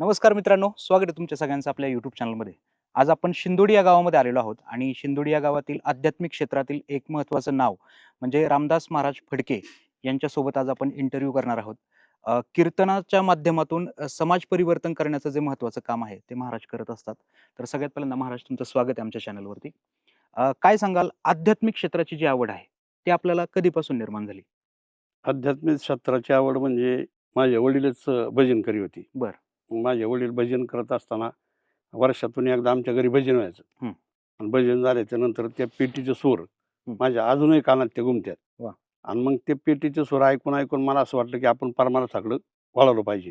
नमस्कार मित्रांनो स्वागत आहे तुमच्या सगळ्यांचं आपल्या युट्यूब चॅनलमध्ये आज आपण शिंदोडी या गावामध्ये आलेलो आहोत आणि शिंदोडी या गावातील आध्यात्मिक क्षेत्रातील एक महत्त्वाचं नाव म्हणजे रामदास महाराज फडके यांच्यासोबत आज आपण इंटरव्ह्यू करणार आहोत. कीर्तनाच्या माध्यमातून समाज परिवर्तन करण्याचं जे महत्त्वाचं काम आहे ते महाराज करत असतात. तर सगळ्यात पहिल्यांदा महाराज तुमचं स्वागत आहे आमच्या चॅनलवरती काय सांगाल आध्यात्मिक क्षेत्राची जी आवड आहे ती आपल्याला कधीपासून निर्माण झाली? आध्यात्मिक शास्त्राची आवड म्हणजे माझे वडीलच अ, भजन करी होती. बर. माझे वडील भजन करत असताना वर्षातून एकदा आमच्या घरी भजन व्हायचं. आणि भजन झाल्याच्यानंतर त्या पेटीचे सूर. माझ्या अजूनही कानात ते घुमत्यात वा. आणि मग ते पेटीचे सूर ऐकून ऐकून मला असं वाटलं की आपण परमार्थाकडं वळालो पाहिजे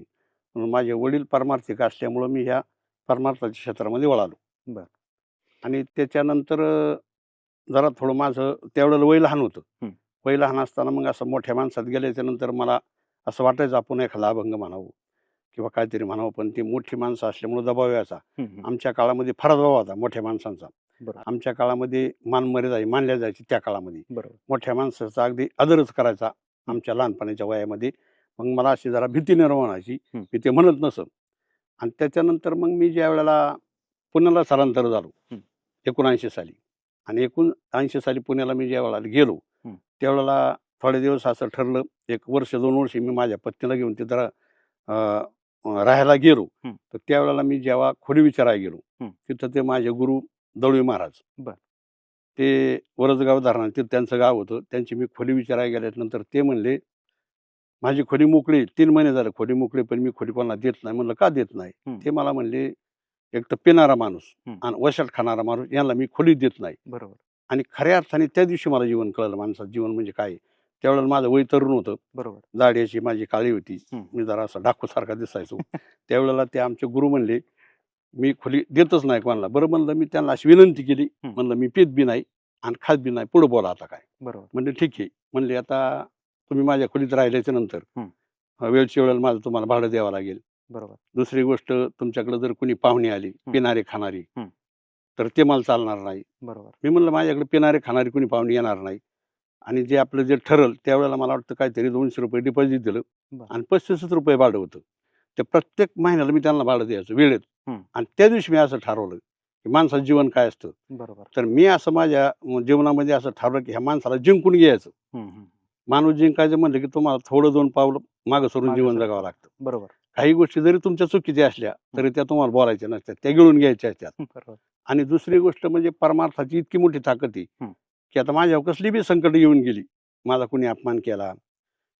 म्हणून माझे वडील परमार्थिक असल्यामुळं मी ह्या परमार्थाच्या क्षेत्रामध्ये वळालो बर. आणि त्याच्यानंतर जरा थोडं माझं त्यावेळेला वय लहान होतं. वय लहान असताना मग असं मोठ्या माणसात गेल्याच्यानंतर मला असं वाटायचं आपण एखादा अभंग म्हणावं किंवा काहीतरी म्हणावं पण ती मोठी माणसं असल्यामुळे दबाव यायचा. आमच्या काळामध्ये फारच दबाव होता मोठ्या माणसांचा. आमच्या काळामध्ये मान मर्यादा ही मानल्या जायची त्या काळामध्ये. बरोबर. मोठ्या माणसाचा अगदी आदरच करायचा आमच्या लहानपणाच्या वयामध्ये. मग मला अशी जरा भीती निर्माण व्हायची. मी ते म्हणत नसं आणि त्याच्यानंतर मग मी ज्या वेळेला पुण्याला स्थलांतर झालो. एकोणऐंशी साली. आणि एकूण ऐंशी साली पुण्याला मी ज्या वेळेला गेलो. त्यावेळेला थोडे दिवस असं ठरलं. एक वर्ष दोन वर्ष मी माझ्या पत्नीला घेऊन तिथं अं, राहायला गेलो. तर त्यावेळेला मी जेव्हा खोडी विचारायला गेलो. तिथं ते माझे गुरु दळवी महाराज बर. ते वरजगाव धरणा ते त्यांचं गाव होतं त्यांची मी खोली विचारायला गेल्यानंतर ते म्हणले माझी खोली मोकळी. तीन महिने झाले खोली मोकळी पण मी खोली कोणाला देत नाही म्हणलं का देत नाही. ते मला म्हणले एक तर पिणारा माणूस. आणि वशाट खाणारा माणूस यांना मी खोली देत नाही बरोबर आणि खऱ्या अर्थाने त्या दिवशी मला जीवन कळलं माणसाचं जीवन म्हणजे काय. त्यावेळेला माझं वय तरुण होतं. बरोबर. दाढी माझी काळी होती. मी जरा असं डाकूसारखा दिसायचो. त्यावेळेला ते आमचे गुरु म्हणले मी खोली देतच नाही कोणाला. बरं म्हणलं मी त्यांना अशी विनंती केली. म्हणलं मी पित बी नाही आणि खात बी नाही. पुढे बोला आता काय. बरोबर. म्हणले ठीक आहे. म्हणले आता तुम्ही माझ्या खोलीत राहिल्याच्या नंतर. अं, वेळच्या वेळेला माझं तुम्हाला भाडं द्यावं लागेल. बरोबर. दुसरी गोष्ट तुमच्याकडे जर कुणी पाहुणे आली पिणारे खाणारी. तर ते मला चालणार नाही. बरोबर. मी म्हणलं माझ्याकडे पिणारे खाणारे कुणी पाहुणे येणार नाही. आणि जे आपलं जे ठरल त्यावेळेला मला वाटतं काहीतरी दोनशे रुपये डिपॉझिट दिलं. आणि पस्तीसच रुपये भाडं होतं. ते प्रत्येक महिन्याला मी त्यांना भाडं द्यायचं वेळेत. आणि त्या दिवशी मी असं ठरवलं की माणसाचं जीवन काय असतं? बरोबर. तर मी असं माझ्या जीवनामध्ये असं ठरवलं की ह्या माणसाला जिंकून घ्यायचं. माणूस जिंकायचं म्हणलं की तुम्हाला थोडं दोन पावलं मागं सोडून जीवन. जगावं लागतं. बरोबर. काही गोष्टी जरी तुमच्या चुकीच्या असल्या तरी त्या तुम्हाला बोलायच्या नसतात. त्या गिळून घ्यायच्या असतात. आणि दुसरी गोष्ट म्हणजे परमार्थाची इतकी मोठी ताकद आहे. की आता माझ्यावर कसली बी संकट येऊन गेली माझा कोणी अपमान केला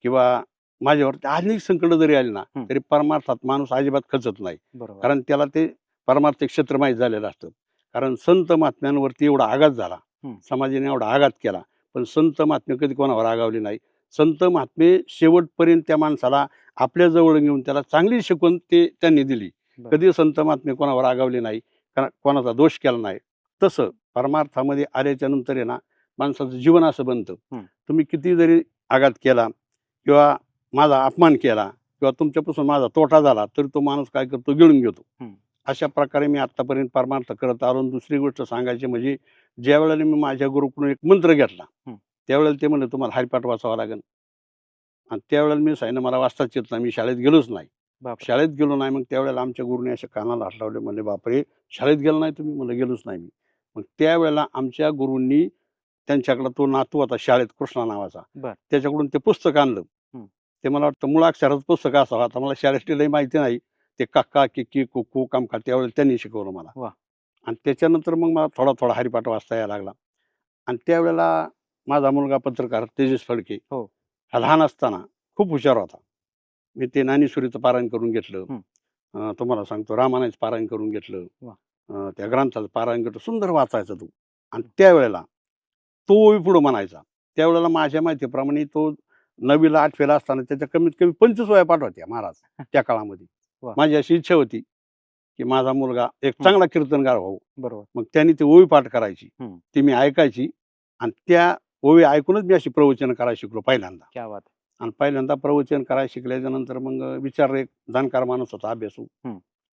किंवा माझ्यावर अनेक संकट जरी आली ना. तरी परमार्थात माणूस अजिबात खचत नाही. कारण त्याला ते परमार्थिक क्षेत्र माहीत झालेलं असतं. कारण संत महात्म्यांवरती एवढा आघात झाला. समाजाने एवढा आघात केला. पण संत महात्मे कधी कोणावर आगावले नाही. संत महात्मे शेवटपर्यंत त्या माणसाला आपल्या जवळ घेऊन त्याला चांगली शिकवण ते त्यांनी दिली. कधी संत महात्मे कोणावर आगावले नाही कोणाचा दोष केला नाही. तसं परमार्थामध्ये आल्याच्यानंतर आहे ना माणसाचं जीवन असं बनतं. तुम्ही किती जरी आघात केला किंवा माझा अपमान केला किंवा तुमच्यापासून माझा तोटा झाला तरी तो माणूस काय करतो? गिळून घेतो. अशा प्रकारे मी आतापर्यंत परमार्थ करत आलो. दुसरी गोष्ट सांगायची म्हणजे ज्या वेळेला मी माझ्या गुरुकडून एक मंत्र घेतला. त्यावेळेला ते म्हणले तुम्हाला हरिपाठ वाचावा लागेल. आणि त्यावेळेला मी सांगितलं मला वाचताच येत नाही. मी शाळेत गेलोच नाही. शाळेत गेलो नाही. मग त्यावेळेला आमच्या गुरुने अशा कानाला हात लावले. म्हणले बापरे! शाळेत गेलो नाही तुम्ही? म्हणलं गेलोच नाही मी. मग त्यावेळेला आमच्या गुरूंनी त्यांच्याकडे तो नातू होता शाळेत कृष्णा नावाचा. त्याच्याकडून ते पुस्तक आणलं. ते मला वाटतं मुळाक्षराचं पुस्तक असावं. आता मला शाळेतली माहिती नाही. ते काका किकी कुकू कामका त्यावेळेला त्यांनी शिकवलं मला. वा. आणि त्याच्यानंतर मग मला थोडा थोडा हरिपाठ वाचता यायला लागला. आणि त्यावेळेला माझा मुलगा पत्रकार तेजस फडके हो. हा लहान असताना खूप हुशार होता. मी ते ज्ञानेश्वरीचं पारायण करून घेतलं. तुम्हाला सांगतो रामायणाचं पारायण करून घेतलं. त्या ग्रंथाचं पारायण घेतलं सुंदर वाचायचा तो. आणि त्यावेळेला तो पुढं म्हणायचा. त्यावेळेला माझ्या माहितीप्रमाणे तो नववीला आठवीला असताना त्याच्या कमीत कमी पंचवीस वया पाठ होत्या महाराज त्या काळामध्ये. माझी अशी इच्छा होती की माझा मुलगा एक चांगला कीर्तनगार व्हावं. बरोबर. मग त्यांनी ती ओवी पाठ करायची. ती मी ऐकायची आणि त्या ओवी ऐकूनच मी अशी प्रवचन करायला शिकलो पहिल्यांदा. आणि पहिल्यांदा प्रवचन करायला शिकल्याच्या नंतर मग विचार एक जाणकार माणूस होता अभ्यासू.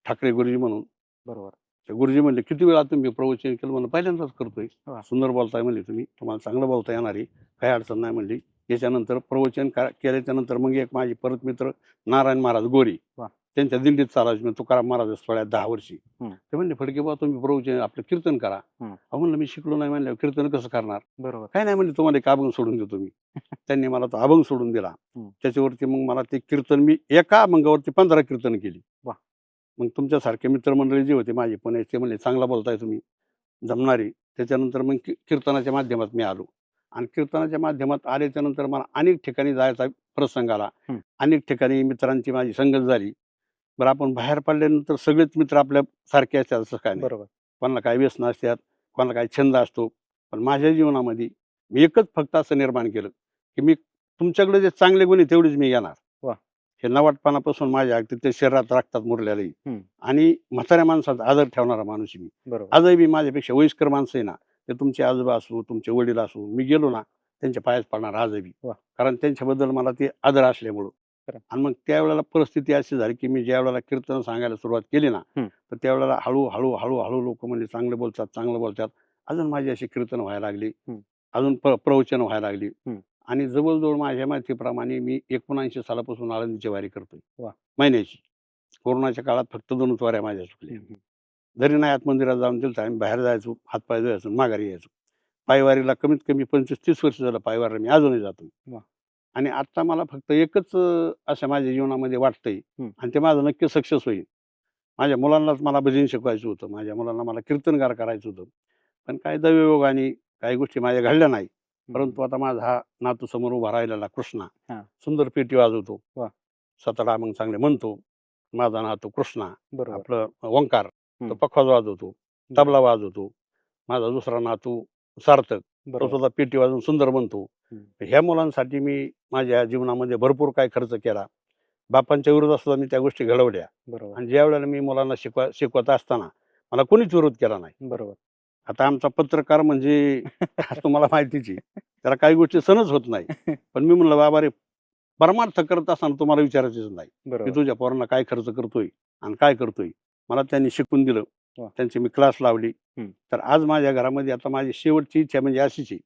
ठाकरे गुरुजी म्हणून. बरोबर. गुरुजी म्हणले किती वेळा तुम्ही प्रवचन केलं? म्हणलं पहिल्यांदाच करतोय. सुंदर बोलताय म्हणले तुम्ही. तुम्हाला चांगलं बोलता येणार आहे. काही अडचण नाही म्हणली. याच्यानंतर प्रवचन केल्याच्यानंतर मग एक माझी परत मित्र नारायण महाराज गोरी. त्यांच्या दिंडीत चालायचे. तुकाराम महाराज स्थळ्यात दहा वर्षी. ते म्हणले फडके बाबा तुम्ही प्रभूचे आपलं कीर्तन करा. म्हणलं मी शिकलो नाही. म्हणलं कीर्तन कसं करणार? बरोबर. काय नाही म्हणले तुम्हाला एक अभंग सोडून देतो मी. त्यांनी मला तो अभंग सोडून दिला. त्याच्यावरती मग मला ते कीर्तन मी एका अभंगावरती पंधरा कीर्तन केली. मग तुमच्यासारखे मित्रमंडळी जे होते माझे पण ते म्हणले चांगला बोलताय तुम्ही जमणारी. त्याच्यानंतर मग की- कीर्तनाच्या माध्यमात मी आलो. आणि कीर्तनाच्या माध्यमात आल्याच्यानंतर मला अनेक ठिकाणी जायचा प्रसंग आला. अनेक ठिकाणी मित्रांची माझी संगत झाली. बरं आपण बाहेर पडल्यानंतर सगळेच मित्र आपल्या सारखे असतात असं काय बरोबर. कोणाला काय व्यसन असतात कोणाला काय छंद असतो. पण माझ्या जीवनामध्ये मी एकच फक्त असं निर्माण केलं की मी तुमच्याकडे जे चांगले गुण आहे तेवढेच मी घेणार. वा. हे नवाटपणापासून माझ्या अगदी ते शरीरात आहे हम्म. आणि म्हाताऱ्या माणसाचा आदर ठेवणारा माणूस मी आजही मी माझ्यापेक्षा वयस्कर माणसं आहे ना ते तुमचे आजोबा असो तुमचे वडील असो मी गेलो ना त्यांच्या पायात पडणार आजही. कारण त्यांच्याबद्दल मला ते आदर असल्यामुळं. आणि मग त्यावेळेला परिस्थिती अशी झाली की मी ज्या वेळेला कीर्तन सांगायला सुरुवात केली ना. तर त्यावेळेला हळू हळू हळू हळू लोक म्हणजे चांगले बोलतात चांगलं बोलतात अजून माझी अशी कीर्तन व्हायला लागली. अजून प्र- प्रवचन व्हायला लागली. आणि जवळजवळ माझ्या माहितीप्रमाणे मी एकोणऐंशी सालापासून आळंदीची वारी करतोय. महिन्याची कोरोनाच्या काळात फक्त दोनच वाऱ्या माझ्या चुकल्या जरी नाही आत मंदिरात जाऊन दिलं तर आम्ही बाहेर जायचो हातपाय धुवायचो माघारी यायचो पायवारीला कमीत कमी पंचवीस तीस वर्ष झालं पायवारीला मी अजूनही जातो. आणि आता मला फक्त एकच असं माझ्या जीवनामध्ये वाटतंय. आणि ते माझं नक्की सक्सेस होईल माझ्या मुलांनाच मला भजन शिकवायचं होतं माझ्या मुलांना मला कीर्तनगार करायचं होतं पण काय दैवयोगाने काही गोष्टी माझ्या घडल्या नाही. परंतु आता माझा हा नातू समोर उभा राहिलेला कृष्णा. सुंदर पेटी वाजवतो. वा. सतडा मग चांगले म्हणतो. माझा नातू कृष्णा. आपलं ओंकार. तो. पखवाज वाजवतो. तबला वाजवतो. माझा दुसरा नातू सार्थक. तो सुद्धा पेटी वाजवून सुंदर बनतो. ह्या मुलांसाठी मी माझ्या जीवनामध्ये भरपूर काय खर्च केला. बापांच्या विरोधात सुद्धा मी त्या गोष्टी घडवल्या. आणि ज्या वेळेला मी मुलांना शिकवा शिकवत असताना मला कोणीच विरोध केला नाही. बरोबर. आता आमचा पत्रकार म्हणजे तुम्हाला माहितीच आहे. त्याला काही गोष्टी सणच होत नाही. पण मी म्हणलं बाबा रे परमार्थ करत असताना तुम्हाला विचारायचंच नाही. मी तुझ्या पोरांना काय खर्च करतोय आणि काय करतोय? मला त्यांनी शिकून दिलं. त्यांची मी क्लास लावली. तर आज माझ्या घरामध्ये आता माझी शेवटची इच्छा म्हणजे अशीच आहे.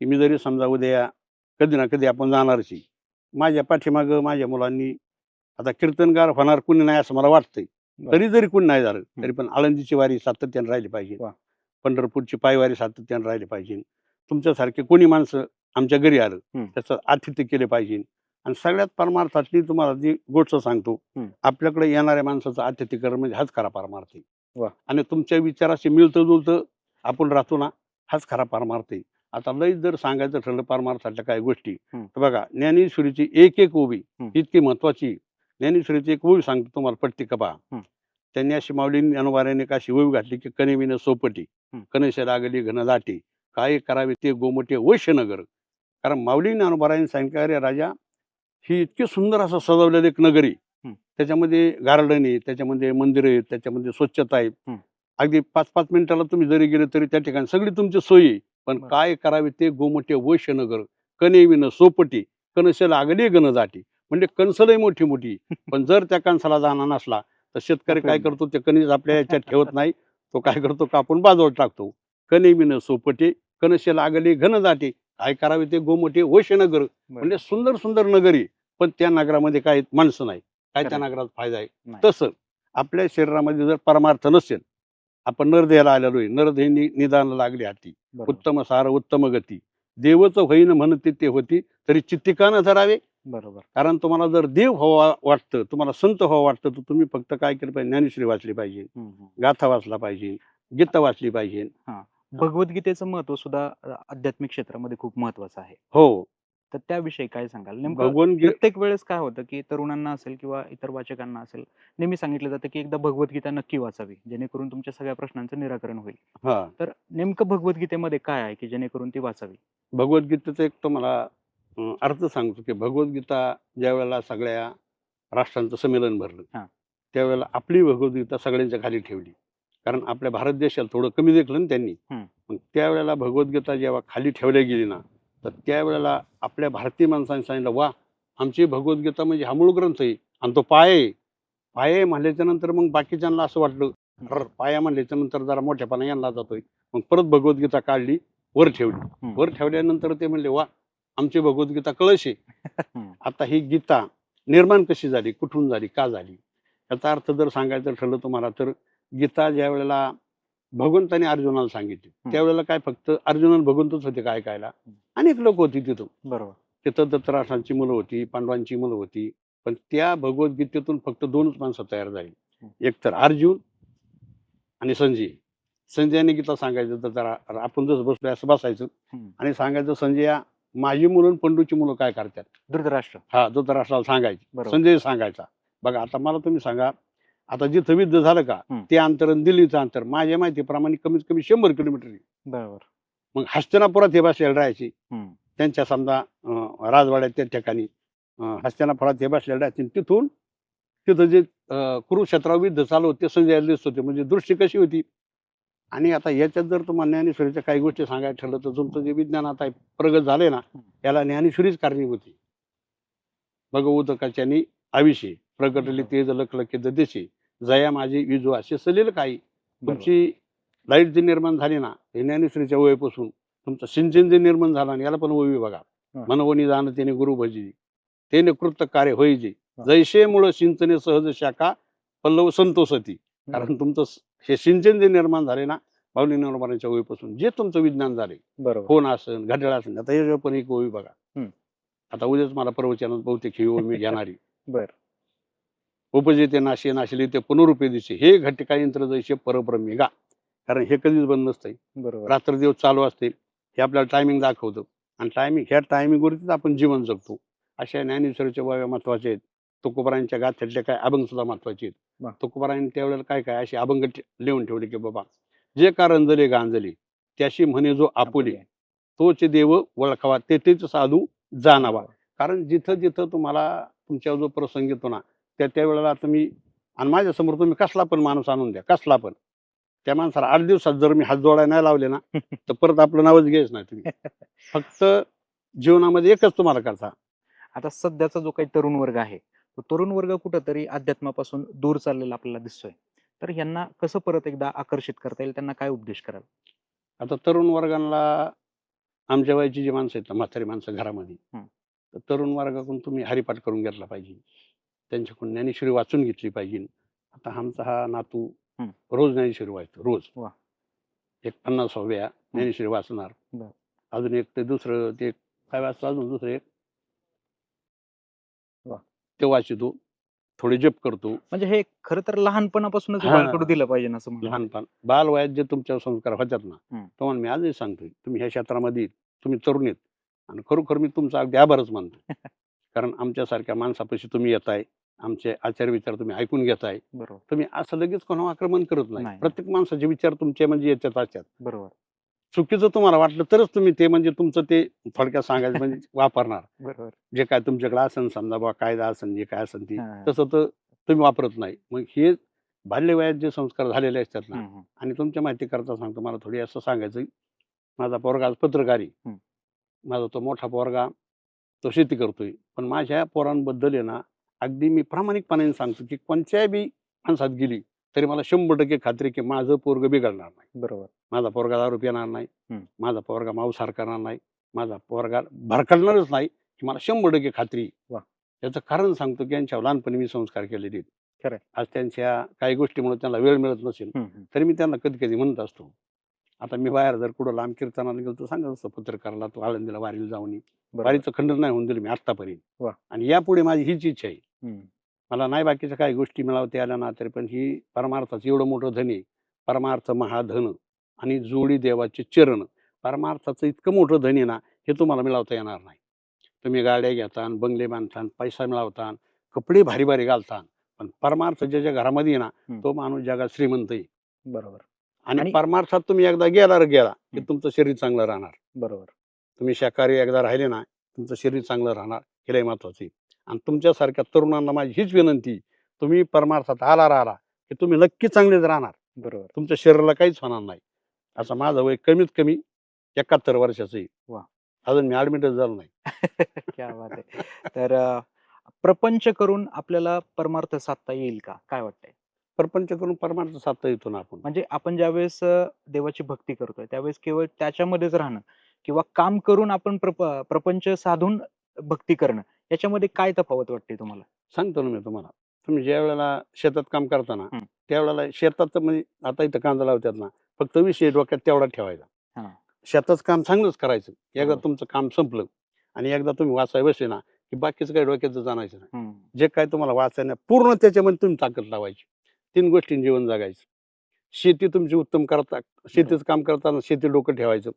की मी जरी समजा उद्या कधी ना कधी आपण जाणारच माझ्या पाठीमागं माझ्या मुलांनी आता कीर्तनगार होणार कुणी नाही असं मला वाटतंय. तरी जरी कुणी नाही झालं तरी पण आळंदीची वारी सातत्याने राहिली पाहिजे. पंढरपूरची पायवारी सातत्याने राहिली पाहिजे तुमच्यासारखे कोणी माणसं आमच्या घरी आलं. त्याचं आतिथ्य केले पाहिजे आणि सगळ्यात परमार्थातली तुम्हाला जी गोष्ट सांगतो. आपल्याकडे येणाऱ्या माणसाचं आतिथ्य करणं म्हणजे हाच खरा परमार्थ. आहे आणि तुमच्या विचाराशी मिळतं जुळतं आपण राहतो ना हाच खरा परमार्थ आहे आता लई जर सांगायचं ठरलं परमार्थातल्या काही गोष्टी. तर बघा ज्ञानेश्वरीची एक एक ओवी हम्म. इतकी महत्वाची ज्ञानेश्वरीची एक ओवी सांगतो तुम्हाला पट्टी कपा. त्यांनी अशी माऊलींनी अनुवाऱ्याने एक अशी ओवी घातली की कनेविन सोपटी कनेश लागली घन काय करावे ते गोमटे वैश्यनगर कारण माऊलींनी अनुबाराने सांगितलं अरे राजा ही इतकी सुंदर असं सजवलेलं एक नगरी. त्याच्यामध्ये गार्डन आहे त्याच्यामध्ये मंदिर आहे त्याच्यामध्ये स्वच्छता आहे. अगदी पाच पाच मिनिटाला तुम्ही जरी गेले तरी त्या ठिकाणी सगळी तुमची सोयी. पण. काय करावे ते गोमटे वैश्यनगर कनेविन सोपटी कणस लागली गण दाटी म्हणजे कणसलही मोठी मोठी पण जर त्या कणसाला जाणार नसला तर शेतकरी काय. करतो ते कणीस आपल्या याच्यात ठेवत नाही तो काय करतो कापून बाजूला टाकतो. कनेविन सोपटे कणस लागली घन दाटी काय करावे ते गोमटे वैश्यनगर म्हणजे सुंदर सुंदर नगरी पण त्या नगरामध्ये काही माणसं नाही. काय त्या. नगरात फायदा आहे. तसं आपल्या शरीरामध्ये जर परमार्थ नसेल आपण नरदेहाला आलेलो आहे. नरदेह निदान लागली हाती. उत्तम सार उत्तम गती. देवच होईन म्हणते ते होती तरी चित्तिकानं धरावे. बरोबर. कारण तुम्हाला जर देव व्हावा वाटतं तुम्हाला संत व्हावं वाटतं तर तुम्ही फक्त काय केलं पाहिजे? ज्ञानेश्वरी वाचली पाहिजे. गाथा वाचला पाहिजे गीता वाचली पाहिजे. भगवद्गीतेचं महत्त्व सुद्धा आध्यात्मिक क्षेत्रामध्ये खूप महत्वाचं आहे. हो. तर त्याविषयी काय सांगाल? नेमकं प्रत्येक वेळेस काय होतं की तरुणांना असेल किंवा इतर वाचकांना असेल नेहमी सांगितलं जातं की एकदा भगवद्गीता नक्की वाचावी जेणेकरून तुमच्या सगळ्या प्रश्नांचं निराकरण होईल. तर नेमकं भगवद्गीतेमध्ये काय आहे की जेणेकरून ती वाचावी? भगवद्गीतेचा एक तुम्हाला अर्थ सांगतो की भगवद्गीता ज्या वेळेला सगळ्या राष्ट्रांचं संमेलन भरलं. त्यावेळेला आपली भगवद्गीता सगळ्यांच्या खाली ठेवली. कारण आपल्या भारत देशाला थोडं कमी देखलं ना त्यांनी. मग त्यावेळेला भगवद्गीता जेव्हा खाली ठेवल्या गेली ना तर त्यावेळेला आपल्या भारतीय माणसांनी सांगितलं वा आमची भगवद्गीता म्हणजे हा मूळ ग्रंथ आहे आणि तो पाय पाय म्हणल्याच्या नंतर मग बाकीच्यांना असं वाटलं "अर, पाया म्हणल्याच्या नंतर जरा मोठ्यापणा यांना जातोय. मग परत भगवद्गीता काढली वर ठेवली. वर ठेवल्यानंतर ते म्हणले वा आमची भगवद्गीता कळश. आहे. आता ही गीता निर्माण कशी झाली? कुठून झाली? का झाली? याचा अर्थ जर सांगायचं ठरलं तुम्हाला तर गीता ज्या वेळेला भगवंताने अर्जुनाला सांगितली. त्यावेळेला काय फक्त अर्जुनन भगवंतच होते काय कायला अनेक लोक होती तिथं. बरोबर. तिथं दत्तराष्ट्रांची मुलं होती पांडवांची मुलं होती पण त्या भगवद्गीतेतून फक्त दोनच माणसं तयार झाली. एक तर अर्जुन आणि संजय. संजयाने गीता सांगायचं तर जरा आपण जसं बसलोय असं बसायचं. आणि सांगायचं संजय माझी मुलं आणि पंडूची मुलं काय करतात? धृतराष्ट्र. हा धृतराष्ट्राला सांगायची. बरोबर. संजय सांगायचा. बघा आता मला तुम्ही सांगा आता जिथं युद्ध झालं का हम्म. ते अंतर आणि दिल्लीचं अंतर माझ्या माहितीप्रमाणे कमीत कमी शंभर किलोमीटर. आहे. बरोबर. मग हस्तिनापुरात हे बसलेले राहायचे. हम्म. त्यांच्या समजा अं, राजवाड्यात त्या ठिकाणी अं, हस्तिनापुरात हे बसलेले राहायचे. तिथून तिथं जे अं, कुरुक्षेत्रावर युद्ध चालू होते संजय दिसत होते. म्हणजे दृष्टी कशी होती? आणि आता याच्यात जर तुम्हाला ज्ञानेश्वरीच्या काही गोष्टी सांगायला ठरलं तर तुमचं जे विज्ञान आता प्रगत झाले ना याला ज्ञानेश्वरीच कारणीभूती बघ उदकाच्यानी आविषयी प्रगटली तेज लखलखे देशी जया माझी विजू असे सलील काही. तुमची लाइट जी निर्माण झाली ना हे ज्ञानेश्वरीच्या वयपासून तुमचं सिंचन जे निर्माण झालं ना याला पण वय बघा. मनवणी जाणं त्याने गुरु भजी तेने कृत कार्य होईजे. जैसे मुळ सिंचने सहज शाखा पल्लव संतोषती. कारण तुमचं हे सिंचन जे निर्माण झाले ना माऊली निर्माणाच्या वयपासून जे तुमचं विज्ञान झाले बरोबर. फोन असेल घड्याळ असेल आता याच्यावर पण एक ओवी बघा. हम्म. आता उद्याच मला प्रवचनात बहुतेक ही ओवी मी घेणारी. बर. उपजेते नाशे नाशिले ते पुनरुपे दिसे हे घटका यंत्र जैसे परब्रह्मी गा. कारण हे कधीच बंद नसतंय. बरोबर. रात्र दिवस चालू असते हे आपल्याला टायमिंग दाखवतं. आणि टायमिंग ह्या टायमिंगवरतीच आपण जीवन जगतो. अशा ज्ञानेश्वरीच्या बाव्या महत्त्वाचे आहेत. तुकोबरायांच्या गाथ्यातले काय अभंग सुद्धा महत्त्वाचे वा. त्यावेळेला काय काय असे अभंग लिहून ठेवले की बाबा जे का रंजले गांजले त्याशी म्हणे जो आपुले तोच देव ओळखावा ते तेच साधू जाणावा. कारण जिथं जिथं तुम्हाला तुमच्या जो प्रसंग येतो ना त्या त्यावेळेला तुम्ही आणि माझ्यासमोर तुम्ही कसला पण माणूस आणून द्या कसला पण. त्या माणसाला आठ दिवसात जर मी हात जोडायला नाही लावले ना तर परत आपलं नावच घ्यायच नाही तुम्ही. फक्त जीवनामध्ये एकच तुम्हाला करता. आता सध्याचा जो काही तरुण वर्ग आहे तो तरुण वर्ग कुठंतरी अध्यात्मापासून दूर चाललेला आपल्याला दिसतोय तर यांना कसं परत एकदा आकर्षित करता येईल त्यांना काय उपदेश कराल आता तरुण वर्गाला आमच्या वयाची जी माणसं आहेत म्हातारी माणसं घरामध्ये. तर तरुण वर्गाकडून तुम्ही हरिपाठ करून घेतला पाहिजे त्यांच्याकडून ज्ञानेश्वरी वाचून घेतली पाहिजे आता आमचा हा नातू. रोज ज्ञानेश्वरी वाचतो रोज. एक पन्नास व्या ज्ञानेश्वरी वाचणार. अजून एक ते दुसरं ते काय वाचतं अजून दुसरं एक. ते वाचितो थोडे जप करतो. म्हणजे हे खरं तर लहानपणापासूनच हा. बाळकडू दिलं पाहिजे ना असं म्हणलं लहानपण. बाल वयात जे तुमच्यावर संस्कार होतात ना. तुम्हाला मी आजही सांगतोय तुम्ही ह्या क्षेत्रामध्ये तुम्ही तरुण आहेत आणि खरोखर मी तुमचा अगदी आभारच मानतो. कारण आमच्यासारख्या माणसापाशी तुम्ही येताय आमचे आचार विचार तुम्ही ऐकून घेताय बरोबर. तुम्ही असं लगेच कोणावर आक्रमण करत नाही. नाही. प्रत्येक माणसाचे विचार तुमचे म्हणजे याच्यात असतात बरोबर. चुकीचं तुम्हाला वाटलं तरच तुम्ही ते म्हणजे तुमचं ते थोडक्यात सांगायचं म्हणजे वापरणार बरोबर जे काय तुमच्याकडे असन समजा बा कायदा असन जे काय असन ती हा. तसं तर तुम्ही वापरत नाही मग हे बाल्य वयात जे संस्कार झालेले असतात ना हम्म. आणि तुमच्या माहिती करता सांगतो मला थोडी असं सांगायचं माझा पोरगा आज पत्रकारी हं. माझा तो मोठा पोरगा तो शेती करतोय पण माझ्या पोरांबद्दल आहे ना अगदी मी प्रामाणिकपणाने सांगतो की कोणत्याही बी माणसात गेली तरी मला शंभर टक्के खात्री की माझं पोरग बिघडणार नाही बरोबर माझा पोरगा दारू पिणार नाही. माझा पोरगा मांसाहार करणार नाही माझा पोरगा भरकडणारच नाही ही मला शंभर टक्के खात्री. याचं कारण सांगतो की यांच्यावर लहानपणी मी संस्कार केलेले आहेत. खरंय. आज त्यांच्या काही गोष्टीमुळे त्यांना वेळ मिळत नसेल. तरी मी त्यांना कधी कधी म्हणत असतो आता मी बाहेर जर कुठं लांब कीर्तनाला गेलो तर सांगत असतो पत्रकाराला तू आळंदीला वारीला जाऊन. वारीचं खंडन नाही होऊन दिलं मी आत्तापर्यंत वा. आणि यापुढे माझी हीच इच्छा आहे. मला नाही बाकीच्या काही गोष्टी मिळवते आल्या ना तरी पण ही परमार्थाचं एवढं मोठं धन आहे परमार्थ महाधन आणि जोडी देवाचे चरण परमार्थाचं इतकं मोठं धन आहे ना हे तुम्हाला मिळवता येणार नाही. तुम्ही गाड्या घेतान बंगले बांधतान पैसा मिळवतान कपडे भारी भारी घालतान पण परमार्थ ज्याच्या घरामध्ये ना. तो माणूस जगात श्रीमंत आहे. बरोबर. आणि परमार्थात तुम्ही एकदा गेला रे गेला की. तुमचं शरीर चांगलं राहणार. बरोबर. तुम्ही शाकाहारी एकदा राहिले ना तुमचं शरीर चांगलं राहणार हे लय महत्वाचं आहे. आणि तुमच्यासारख्या तरुणांना माझी हीच विनंती तुम्ही परमार्थात आला राहिला की तुम्ही नक्की चांगलेच राहणार. बरोबर. तुमच्या शरीराला काहीच होणार नाही. असं माझं वय कमीत कमी एकाहत्तर वर्षाचं आहे वा. अजून मी ऍडमिटच झालो नाही. क्या बात आहे. तर प्रपंच करून आपल्याला परमार्थ साधता येईल का? काय वाटतंय? प्रपंच करून परमार्थ साधता येतो ना आपण. म्हणजे आपण ज्यावेळेस देवाची भक्ती करतोय त्यावेळेस केवळ त्याच्यामध्येच राहणं किंवा काम करून आपण प्रप प्रपंच साधून भक्ती करणं याच्यामध्ये काय तफावत वाटते तुम्हाला? सांगतो ना मी तुम्हाला. तुम्ही ज्या वेळेला शेतात काम करताना हं. त्यावेळेला शेतात म्हणजे आता इथं कांदा लावतात ना फक्त विषय डोक्यात तेवढा ठेवायचा. हा. शेताचं काम चांगलंच करायचं. एकदा बरोबर. तुमचं काम संपलं आणि एकदा तुम्ही वाचाय बसले ना की बाकीचं काही डोक्याचं जाणायचं नाही. हम्म. जे काय तुम्हाला वाचायला पूर्ण त्याच्यामध्ये तुम्ही ताकद लावायची. तीन गोष्टी जीवन जगायचं. शेती तुमची उत्तम करता शेतीचं काम करताना शेती डोकं ठेवायचं.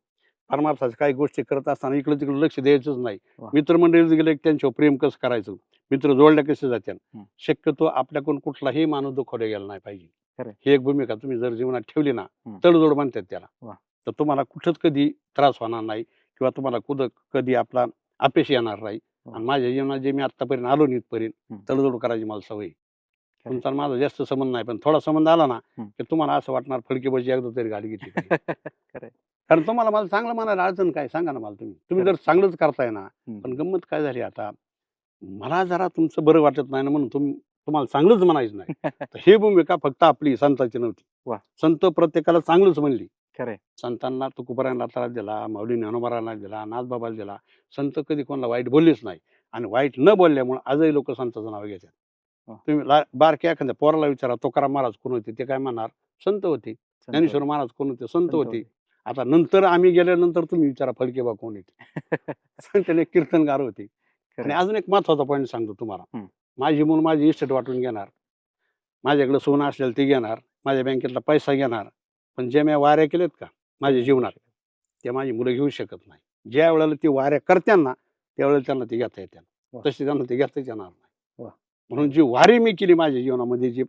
परमार्थाच्या काही गोष्टी करत असताना इकडे तिकडे लक्ष द्यायचंच नाही वा. मित्रमंडळीत गेले त्यांच्यावर प्रेम कसं करायचं मित्र जोडल्या कसे जात्यान. शक्यतो आपल्याकडून कुठलाही माणूस दुखवला गेला नाही पाहिजे. ही एक भूमिका तुम्ही जर जीवनात ठेवली ना. तडजोड म्हणतात त्याला. तर तुम्हाला कुठंच कधी त्रास होणार नाही किंवा तुम्हाला कुठं कधी आपला अपेश येणार नाही. आणि माझ्या जीवनात जे मी आतापर्यंत आलो हं. तडजोड करायची मला सवय. तुमचा माझा जास्त संबंध नाही पण थोडा संबंध आला ना. की तुम्हाला असं वाटणार फडके बजी एकदा तरी गाडी घेतली. कारण तुम्हाला मला चांगलं म्हणायला अडचण काय? सांगा ना मला तुम्ही. तुम्ही जर चांगलंच करताय ना. पण गंमत काय झाली आता? मला जरा तुमचं बरं वाटत नाही ना म्हणून तुम्ही तुम्हाला चांगलंच म्हणायचं नाही. तर ही भूमिका फक्त आपली संतांची नव्हती. संत प्रत्येकाला चांगलंच म्हणली. खरंय. संतांना तुकोबरायला त्रास दिला माऊली ज्ञानोबाराला दिला नाथबाबाला दिला. संत कधी कोणाला वाईट बोललेच नाही. आणि वाईट न बोलल्यामुळे आजही लोक संताचं नाव घेतात. तुम्ही बारक्या एखाद्या पोराला विचारा तुकाराम महाराज कोण होते? ते काय म्हणणार? संत होते. ज्ञानेश्वर महाराज कोण होते? संत होते. आता नंतर आम्ही गेल्यानंतर तुम्ही विचारा फडके बा कोण येते संतले कीर्तनगार होते. आणि. अजून एक महत्त्वाचा पॉईंट सांगतो तुम्हाला. माझी म्हणून माझी इस्टेट वाटून घेणार. माझ्याकडे सोनं असलेलं ते घेणार. माझ्या बँकेतला पैसा घेणार. पण जे मी वाऱ्या केलेत का माझ्या जीवनात ते माझी मुलं घेऊ शकत नाही. ज्या वेळेला ती वाऱ्या करत्यांना त्यावेळेला त्यांना ते घेता येते वा. तशी त्यांना ते घेताच येणार नाही. म्हणून जी वारी मी केली माझ्या जीवनामध्ये जी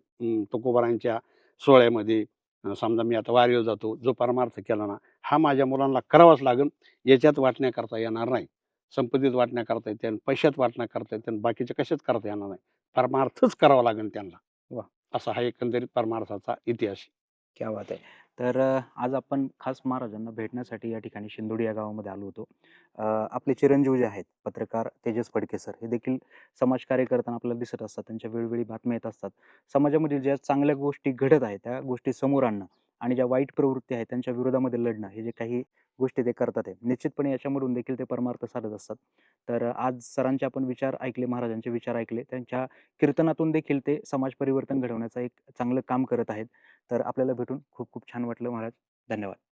तुकोबारांच्या सोहळ्यामध्ये समजा मी आता वारीवर जातो जो परमार्थ केला ना हा माझ्या मुलांना करावाच लागेल याच्यात वाटण्या करता येणार नाही संपत्तीत वाटण्या करता येते आणि पैशात वाटण्या करता येते आणि बाकीच्या कशाच करता येणार नाही परमार्थच करावा लागेल त्यांना वा. असा हा एकंदरीत परमार्थाचा इतिहास आहे. क्या बात आहे. तर अ, आज आपण खास महाराजांना भेटण्यासाठी या ठिकाणी शिंदोडी या गावामध्ये आलो होतो. अ, आपले चिरंजीव जे आहेत पत्रकार तेजस फडके सर हे देखील समाजकार्य करताना आपल्याला दिसत असतात. त्यांच्या वेळोवेळी बातम्या येत असतात. समाजामधील ज्या चांगल्या गोष्टी घडत आहेत त्या गोष्टी समोर आणणं आणि ज्या वाईट प्रवृत्ती आहेत त्यांच्या विरोधामध्ये लढणं हे जे काही गोष्टी ते करतात आहे. निश्चितपणे याच्यामधून देखील ते परमार्थ साधत असतात. तर आज सरांचे आपण विचार ऐकले महाराजांचे विचार ऐकले त्यांच्या कीर्तनातून देखील ते समाज परिवर्तन घडवण्याचं एक चांगलं काम करत आहेत. तर आपल्याला भेटून खूप खूप छान वाटलं महाराज. धन्यवाद.